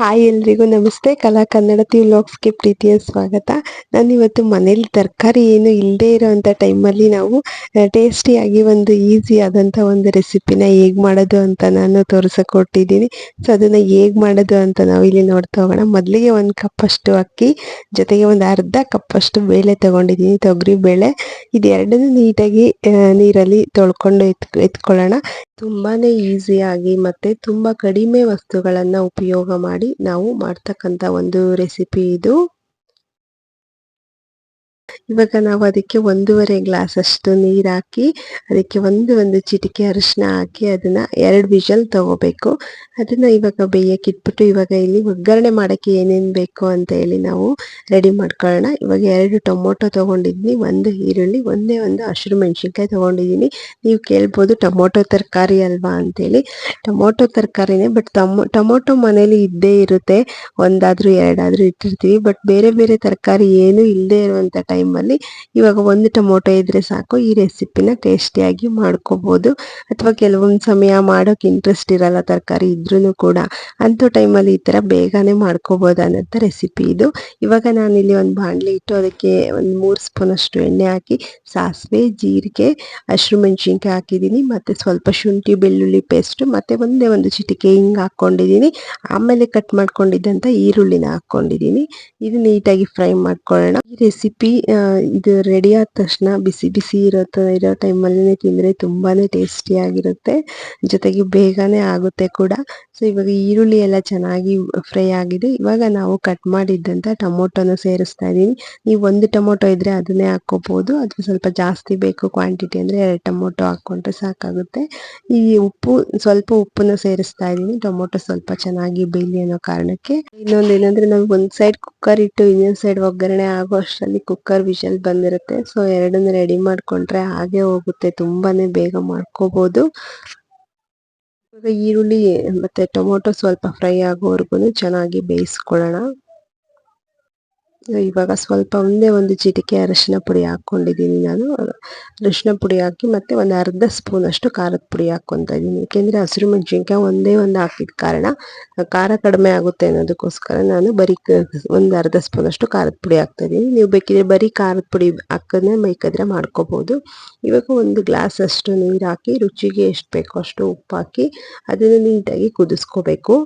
Hi ಎಲ್ರಿಗೂ, ನಮಸ್ತೆ. ಕಲಾ ಕನ್ನಡ ವ್ಲಾಗ್ಸ್ಗೆ ಪ್ರೀತಿಯ ಸ್ವಾಗತ. ನಾನು ಇವತ್ತು ಮನೇಲಿ ತರಕಾರಿ ಏನು ಇಲ್ಲದೆ ಇರೋವಂಥ ಟೈಮಲ್ಲಿ ನಾವು ಟೇಸ್ಟಿಯಾಗಿ ಒಂದು ಈಸಿ ಆದಂಥ ಒಂದು ರೆಸಿಪಿನ ಹೇಗೆ ಮಾಡೋದು ಅಂತ ನಾನು ತೋರಿಸಕೊಟ್ಟಿದ್ದೀನಿ ಸೊ ಅದನ್ನು ಹೇಗೆ ಮಾಡೋದು ಅಂತ ನಾವು ಇಲ್ಲಿ ನೋಡ್ತಾ ಹೋಗೋಣ. ಮೊದಲಿಗೆ ಒಂದು ಕಪ್ಪಷ್ಟು ಅಕ್ಕಿ, ಜೊತೆಗೆ ಒಂದು ಅರ್ಧ ಕಪ್ಪಷ್ಟು ಬೇಳೆ ತೊಗೊಂಡಿದ್ದೀನಿ, ತೊಗರಿ ಬೇಳೆ. ಇದೆರಡನ್ನೂ ನೀಟಾಗಿ ನೀರಲ್ಲಿ ತೊಳ್ಕೊಂಡು ಎತ್ ಎತ್ಕೊಳ್ಳೋಣ. ತುಂಬಾ ಈಸಿಯಾಗಿ ಮತ್ತು ತುಂಬ ಕಡಿಮೆ ವಸ್ತುಗಳನ್ನು ಉಪಯೋಗ ಮಾಡಿ ನಾವು ಮಾಡ್ತಕ್ಕಂತ ಒಂದು ರೆಸಿಪಿ ಇದು. ಇವಾಗ ನಾವು ಅದಕ್ಕೆ ಒಂದೂವರೆ ಗ್ಲಾಸ್ ಅಷ್ಟು ನೀರು ಹಾಕಿ, ಅದಕ್ಕೆ ಒಂದು ಒಂದು ಚಿಟಿಕೆ ಅರಿಶಿನ ಹಾಕಿ ಅದನ್ನ ಎರಡು ವಿಷಲ್ ತಗೋಬೇಕು. ಅದನ್ನ ಇವಾಗ ಬೇಯಕ್ಕೆ ಇಟ್ಬಿಟ್ಟು ಇವಾಗ ಇಲ್ಲಿ ಒಗ್ಗರಣೆ ಮಾಡೋಕ್ಕೆ ಏನೇನು ಬೇಕು ಅಂತ ಹೇಳಿ ನಾವು ರೆಡಿ ಮಾಡ್ಕೊಳ್ಳೋಣ. ಇವಾಗ ಎರಡು ಟೊಮೊಟೊ ತಗೊಂಡಿದ್ದೀನಿ ಒಂದು ಈರುಳ್ಳಿ, ಒಂದೇ ಒಂದು ಹಸಿರು ಮೆಣಸಿನ್ಕಾಯಿ ತಗೊಂಡಿದ್ದೀನಿ ನೀವು ಕೇಳ್ಬೋದು ಟೊಮೊಟೊ ತರಕಾರಿ ಅಲ್ವಾ ಅಂತೇಳಿ ಟೊಮೊಟೊ ತರಕಾರಿನೇ ಬಟ್ ಟಮೊ, ಟೊಮೊಟೊ ಮನೇಲಿ ಇದ್ದೇ ಇರುತ್ತೆ. ಒಂದಾದ್ರೂ ಎರಡಾದ್ರೂ ಇಟ್ಟಿರ್ತೀವಿ. ಬಟ್ ಬೇರೆ ಬೇರೆ ತರಕಾರಿ ಏನು ಇಲ್ಲದೆ ಇರುವಂತ ಟೈಮ್ ಅಲ್ಲಿ ಇವಾಗ ಒಂದು ಟೊಮೊಟೊ ಇದ್ರೆ ಸಾಕು. ಈ ರೆಸಿಪಿನ ಟೇಸ್ಟಿಯಾಗಿ ಮಾಡ್ಕೋಬಹುದು ಅಥವಾ ಕೆಲವೊಂದು ಸಮಯ ಮಾಡೋಕೆ ಇಂಟ್ರೆಸ್ಟ್ ಇರಲ್ಲ ತರಕಾರಿ ಇದ್ರೂ ಕೂಡ. ಅಂಥ ಟೈಮಲ್ಲಿ ಈ ತರ ಬೇಗನೆ ಮಾಡ್ಕೋಬೋದು ಅನ್ನೋಂಥ ರೆಸಿಪಿ ಇದು. ಇವಾಗ ನಾನಿಲ್ಲಿ ಒಂದು ಬಾಣಲಿ ಇಟ್ಟು ಅದಕ್ಕೆ ಒಂದು ಮೂರು ಸ್ಪೂನ್ ಅಷ್ಟು ಎಣ್ಣೆ ಹಾಕಿ, ಸಾಸಿವೆ, ಜೀರಿಗೆ ಹಸಿರು ಮೆಣಸಿನ್ಕಾಯಿ ಹಾಕಿದ್ದೀನಿ. ಮತ್ತೆ ಸ್ವಲ್ಪ ಶುಂಠಿ, ಬೆಳ್ಳುಳ್ಳಿ ಪೇಸ್ಟ್ ಮತ್ತೆ ಒಂದೇ ಒಂದು ಚಿಟಿಕೆ ಹಿಂಗ್ ಹಾಕೊಂಡಿದ್ದೀನಿ ಆಮೇಲೆ ಕಟ್ ಮಾಡ್ಕೊಂಡಿದ್ದಂತ ಈರುಳ್ಳಿನ ಹಾಕೊಂಡಿದ್ದೀನಿ ಇದು ನೀಟಾಗಿ ಫ್ರೈ ಮಾಡ್ಕೊಳ್ಳೋಣ. ಈ ರೆಸಿಪಿ ಇದು ರೆಡಿ ಆದ ತಕ್ಷಣ ಬಿಸಿ ಬಿಸಿ ಇರೋ ಇರೋ ಟೈಮಲ್ಲೇ ತಿಂದರೆ ತುಂಬಾನೇ ಟೇಸ್ಟಿಯಾಗಿರುತ್ತೆ ಜೊತೆಗೆ ಬೇಗನೆ ಆಗುತ್ತೆ ಕೂಡ. ಸೊ ಇವಾಗ ಈರುಳ್ಳಿ ಎಲ್ಲ ಚೆನ್ನಾಗಿ ಫ್ರೈ ಆಗಿದೆ. ಇವಾಗ ನಾವು ಕಟ್ ಮಾಡಿದ್ದಂಥ ಟೊಮೊಟೊನ ಸೇರಿಸ್ತಾ ಇದ್ದೀನಿ. ನೀವು ಒಂದು ಟೊಮೊಟೊ ಇದ್ರೆ ಅದನ್ನೇ ಹಾಕೋಬಹುದು ಅಥವಾ ಸ್ವಲ್ಪ ಜಾಸ್ತಿ ಬೇಕು ಕ್ವಾಂಟಿಟಿ ಅಂದರೆ ಎರಡು ಟೊಮೊಟೊ ಹಾಕ್ಕೊಂಡ್ರೆ ಸಾಕಾಗುತ್ತೆ. ಈ ಉಪ್ಪು, ಸ್ವಲ್ಪ ಉಪ್ಪನ್ನು ಸೇರಿಸ್ತಾ ಇದ್ದೀನಿ. ಟೊಮೊಟೊ ಸ್ವಲ್ಪ ಚೆನ್ನಾಗಿ ಬೇಯಲಿ ಅನ್ನೋ ಕಾರಣಕ್ಕೆ. ಇನ್ನೊಂದು ಏನಂದ್ರೆ ನಾವು ಒಂದು ಸೈಡ್ ಕುಕ್ಕರ್ ಇಟ್ಟು ಇನ್ನೊಂದು ಸೈಡ್ ಒಗ್ಗರಣೆ ಆಗೋ ಅಷ್ಟರಲ್ಲಿ ಕುಕ್ಕರ್ ವಿಷಲ್ ಬಂದಿರುತ್ತೆ. ಸೊ ಎರಡನ್ನ ರೆಡಿ ಮಾಡ್ಕೊಂಡ್ರೆ ಹಾಗೆ ಹೋಗುತ್ತೆ. ತುಂಬಾನೇ ಬೇಗ ಮಾಡ್ಕೋಬಹುದು ಈರುಳ್ಳಿ ಮತ್ತೆ ಟೊಮೊಟೊ ಸ್ವಲ್ಪ ಫ್ರೈ ಆಗೋವರೆಗೂ ಚೆನ್ನಾಗಿ ಬೇಯಿಸ್ಕೊಳ್ಳೋಣ. ಇವಾಗ ಸ್ವಲ್ಪ ಒಂದೇ ಒಂದು ಚಿಟಿಕೆ ಅರಶಿನ ಪುಡಿ ಹಾಕೊಂಡಿದ್ದೀನಿ ನಾನು. ಅರಿಶಿನ ಪುಡಿ ಹಾಕಿ ಮತ್ತೆ ಒಂದು ಅರ್ಧ ಸ್ಪೂನ್ ಅಷ್ಟು ಖಾರದ ಪುಡಿ ಹಾಕ್ಕೊತಾ ಇದ್ದೀನಿ. ಯಾಕೆಂದ್ರೆ ಹಸಿರು ಮೆಣಸಿನ್ಕಾಯಿ ಒಂದೇ ಒಂದು ಹಾಕಿದ ಕಾರಣ ಖಾರ ಕಡಿಮೆ ಆಗುತ್ತೆ ಅನ್ನೋದಕ್ಕೋಸ್ಕರ ನಾನು ಬರೀ ಒಂದು ಅರ್ಧ ಸ್ಪೂನ್ ಅಷ್ಟು ಖಾರದ ಪುಡಿ ಹಾಕ್ತಾ ಇದ್ದೀನಿ. ನೀವು ಬೇಕಿದ್ರೆ ಬರೀ ಖಾರದ ಪುಡಿ ಹಾಕೋದನ್ನೇ ಮೈಕದ್ರೆ ಮಾಡ್ಕೋಬಹುದು ಇವಾಗ ಒಂದು ಗ್ಲಾಸ್ ಅಷ್ಟು ನೀರು ಹಾಕಿ ರುಚಿಗೆ ಎಷ್ಟು ಬೇಕೋ ಅಷ್ಟು ಉಪ್ಪು ಹಾಕಿ ಅದನ್ನು ನೀಟಾಗಿ ಕುದಿಸ್ಕೋಬೇಕು.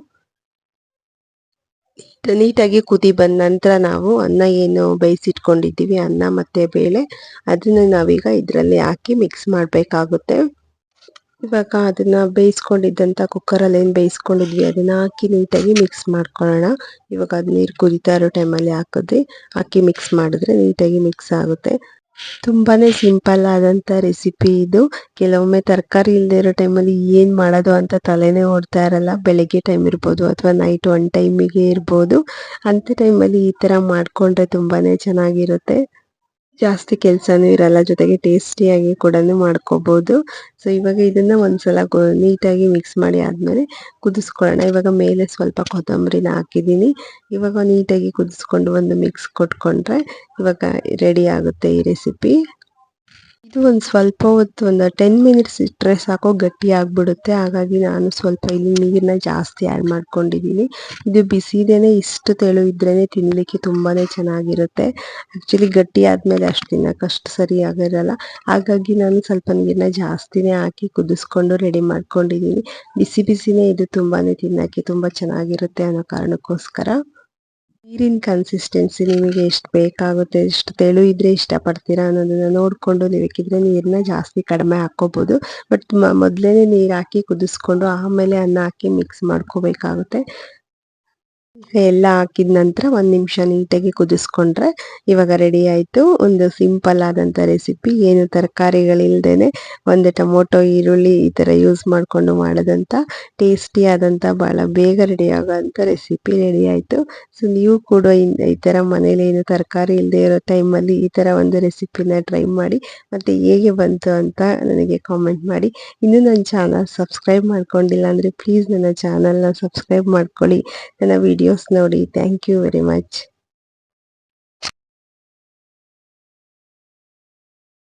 ನೀಟಾಗಿ ಕುದಿ ಬಂದ ನಂತರ ನಾವು ಅನ್ನ ಏನು ಬೇಯಿಸಿಟ್ಕೊಂಡಿದ್ದೀವಿ, ಅನ್ನ ಮತ್ತು ಬೇಳೆ, ಅದನ್ನು ನಾವೀಗ ಇದರಲ್ಲಿ ಹಾಕಿ ಮಿಕ್ಸ್ ಮಾಡಬೇಕಾಗುತ್ತೆ. ಇವಾಗ ಅದನ್ನು ಬೇಯಿಸ್ಕೊಂಡಿದ್ದಂಥ ಕುಕ್ಕರಲ್ಲಿ ಏನು ಬೇಯಿಸ್ಕೊಂಡಿದ್ವಿ, ಅದನ್ನು ಹಾಕಿ ನೀಟಾಗಿ ಮಿಕ್ಸ್ ಮಾಡ್ಕೊಳ್ಳೋಣ. ಇವಾಗ ಅದು ನೀರು ಕುದಿತಾ ಇರೋ ಟೈಮಲ್ಲಿ ಹಾಕಿದ್ರೆ ಹಾಕಿ ಮಿಕ್ಸ್ ಮಾಡಿದ್ರೆ ನೀಟಾಗಿ ಮಿಕ್ಸ್ ಆಗುತ್ತೆ. ತುಂಬಾನೇ ಸಿಂಪಲ್ ಆದಂತ ರೆಸಿಪಿ ಇದು. ಕೆಲವೊಮ್ಮೆ ತರಕಾರಿ ಇಲ್ಲದೆ ಇರೋ ಟೈಮಲ್ಲಿ ಏನ್ ಮಾಡೋದು ಅಂತ ತಲೆನೇ ಓಡ್ತಾ ಇರಲ್ಲ. ಬೆಳಿಗ್ಗೆ ಟೈಮ್ ಇರ್ಬೋದು ಅಥವಾ ನೈಟ್ ಒನ್ ಟೈಮಿಗೆ ಇರ್ಬೋದು. ಅಂತ ಟೈಮಲ್ಲಿ ಈ ತರ ಮಾಡ್ಕೊಂಡ್ರೆ ತುಂಬಾನೇ ಚೆನ್ನಾಗಿರುತ್ತೆ. ಜಾಸ್ತಿ ಕೆಲಸನೂ ಇರಲ್ಲ, ಜೊತೆಗೆ ಟೇಸ್ಟಿಯಾಗಿ ಕೂಡ ಮಾಡ್ಕೋಬೋದು. ಸೊ ಇವಾಗ ಇದನ್ನ ಒಂದ್ಸಲ ನೀಟಾಗಿ ಮಿಕ್ಸ್ ಮಾಡಿ ಆದ್ಮೇಲೆ ಕುದಿಸ್ಕೊಳ್ಳೋಣ. ಇವಾಗ ಮೇಲೆ ಸ್ವಲ್ಪ ಕೊತ್ತಂಬರಿನ ಹಾಕಿದ್ದೀನಿ. ಇವಾಗ ನೀಟಾಗಿ ಕುದಿಸ್ಕೊಂಡು ಒಂದು ಮಿಕ್ಸ್ ಕೊಟ್ಕೊಂಡ್ರೆ ಇವಾಗ ರೆಡಿ ಆಗುತ್ತೆ ಈ ರೆಸಿಪಿ ಇದು ಒಂದು ಸ್ವಲ್ಪ ಹೊತ್ತು ಒಂದು ಟೆನ್ ಮಿನಿಟ್ಸ್ ಇಟ್ಟರೆ ಸಾಕು, ಗಟ್ಟಿ ಆಗಿಬಿಡುತ್ತೆ. ಹಾಗಾಗಿ ನಾನು ಸ್ವಲ್ಪ ಇಲ್ಲಿ ನೀರನ್ನ ಜಾಸ್ತಿ ಆ್ಯಡ್ ಮಾಡ್ಕೊಂಡಿದ್ದೀನಿ ಇದು ಬಿಸಿದೇನೆ ಇಷ್ಟು ತೆಳು ಇದ್ರೇ ತಿನ್ನಲಿಕ್ಕೆ ತುಂಬಾನೇ ಚೆನ್ನಾಗಿರುತ್ತೆ. ಆ್ಯಕ್ಚುಲಿ ಗಟ್ಟಿ ಆದಮೇಲೆ ಅಷ್ಟು ತಿನ್ನಕ್ಕೆ ಅಷ್ಟು ಸರಿ ಆಗಿರಲ್ಲ. ಹಾಗಾಗಿ ನಾನು ಸ್ವಲ್ಪ ನೀರನ್ನ ಜಾಸ್ತಿನೇ ಹಾಕಿ ಕುದಿಸ್ಕೊಂಡು ರೆಡಿ ಮಾಡ್ಕೊಂಡಿದ್ದೀನಿ ಬಿಸಿ ಬಿಸಿನೇ ಇದು ತುಂಬಾನೇ ತಿನ್ನಕ್ಕೆ ತುಂಬ ಚೆನ್ನಾಗಿರುತ್ತೆ ಅನ್ನೋ ಕಾರಣಕ್ಕೋಸ್ಕರ. ನೀರಿನ ಕನ್ಸಿಸ್ಟೆನ್ಸಿ ನಿಮಗೆ ಎಷ್ಟು ಬೇಕಾಗುತ್ತೆ, ಎಷ್ಟು ತೆಳು ಇದ್ರೆ ಇಷ್ಟಪಡ್ತೀರಾ ಅನ್ನೋದನ್ನ ನೋಡಿಕೊಂಡು ನೀವು ಬೇಕಿದ್ರೆ ನೀರನ್ನ ಜಾಸ್ತಿ ಕಡಿಮೆ ಹಾಕ್ಕೋಬೋದು. ಬಟ್ ಮೊದಲೇ ನೀರು ಹಾಕಿ ಕುದಿಸ್ಕೊಂಡು ಆಮೇಲೆ ಅನ್ನ ಹಾಕಿ ಮಿಕ್ಸ್ ಮಾಡ್ಕೋಬೇಕಾಗುತ್ತೆ. ಎಲ್ಲ ಹಾಕಿದ ನಂತರ ಒಂದು ನಿಮಿಷ ನೀಟಾಗಿ ಕುದಿಸ್ಕೊಂಡ್ರೆ ಇವಾಗ ರೆಡಿ ಆಯಿತು. ಒಂದು ಸಿಂಪಲ್ ಆದಂಥ ರೆಸಿಪಿ ಏನು ತರಕಾರಿಗಳಿಲ್ದೇನೆ ಒಂದು ಟೊಮೊಟೊ, ಈರುಳ್ಳಿ ಈ ಥರ ಯೂಸ್ ಮಾಡಿಕೊಂಡು ಮಾಡೋದಂಥ ಟೇಸ್ಟಿ ಆದಂಥ ಭಾಳ ಬೇಗ ರೆಡಿ ಆಗೋಂಥ ರೆಸಿಪಿ ರೆಡಿ ಆಯಿತು. ಸೊ ನೀವು ಕೂಡ ಈ ಥರ ಮನೇಲಿ ಏನು ತರಕಾರಿ ಇಲ್ಲದೆ ಇರೋ ಟೈಮಲ್ಲಿ ಈ ಥರ ಒಂದು ರೆಸಿಪಿನ ಟ್ರೈ ಮಾಡಿ ಮತ್ತು ಹೇಗೆ ಬಂತು ಅಂತ ನನಗೆ ಕಾಮೆಂಟ್ ಮಾಡಿ. ಇನ್ನೂ ನನ್ನ ಚಾನಲ್ ಸಬ್ಸ್ಕ್ರೈಬ್ ಮಾಡ್ಕೊಂಡಿಲ್ಲ ಅಂದರೆ ಪ್ಲೀಸ್ ನನ್ನ ಚಾನಲ್ನ ಸಬ್ಸ್ಕ್ರೈಬ್ ಮಾಡ್ಕೊಳ್ಳಿ. ನನ್ನ video videos Nodi. Thank you very much.